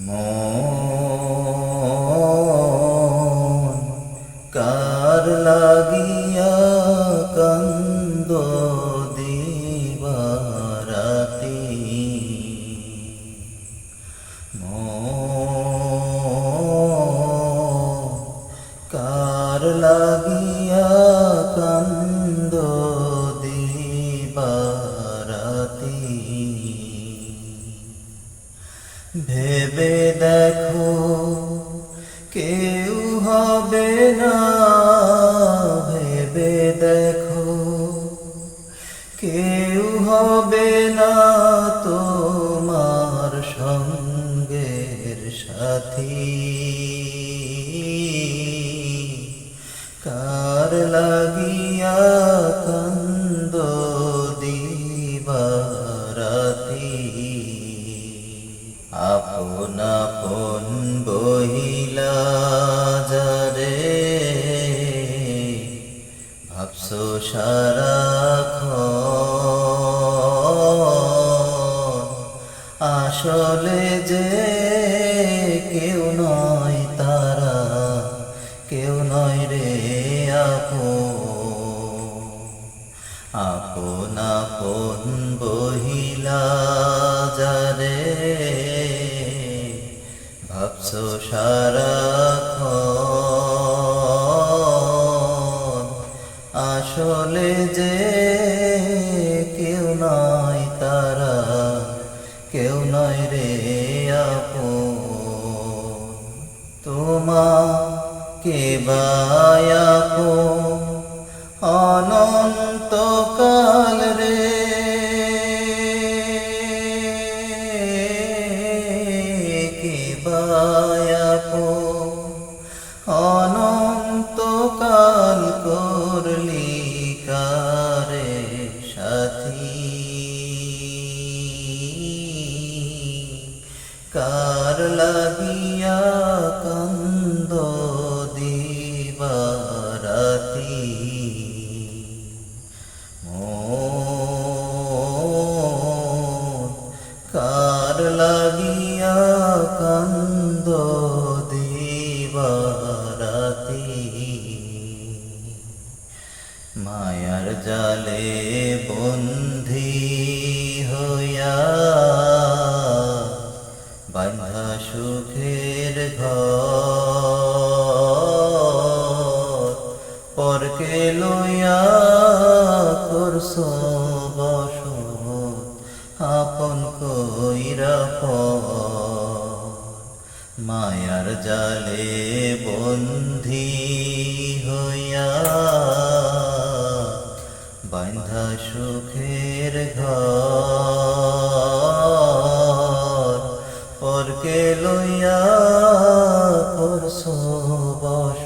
more. ভেবে দেখো কেউ হবে না, ভেবে দেখো কেউ হবে না তোমার সঙ্গের সাথী। কার লাগিয়া যারে। ভাবছ সারা আসলে যে কেউ নয় তারা, কেউ নয় রে আপন। আপন আপন বহিলা সারা আসলে যে কেউ নাই তারা কেউ নয় রে আপো তোমা কে বায়াপো কার লাগিয়া কান্দ দিবারাতি? মন কার লাগিয়া কান্দ দিবারাতি? মায়ার জালে বন্ধি পর মায়ার জালে বন্ধি হইয়া বান্ধা সুখের ঘর। পরকে লইয়া করছ বস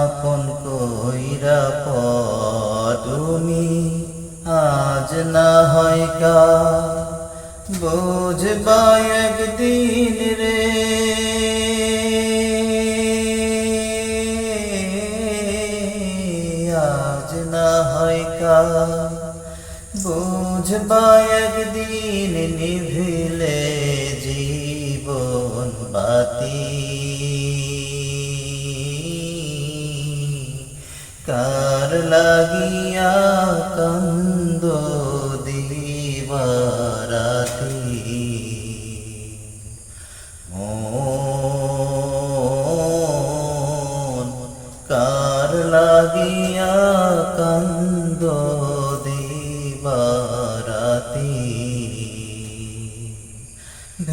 আপন কইরা পর তুমি আজ না হয় কা বুঝবা একদিন রে। আজ না হয় কা বুঝবা একদিন নিভিলে জীবন বাতি। কার লাগিয়া কান্দ?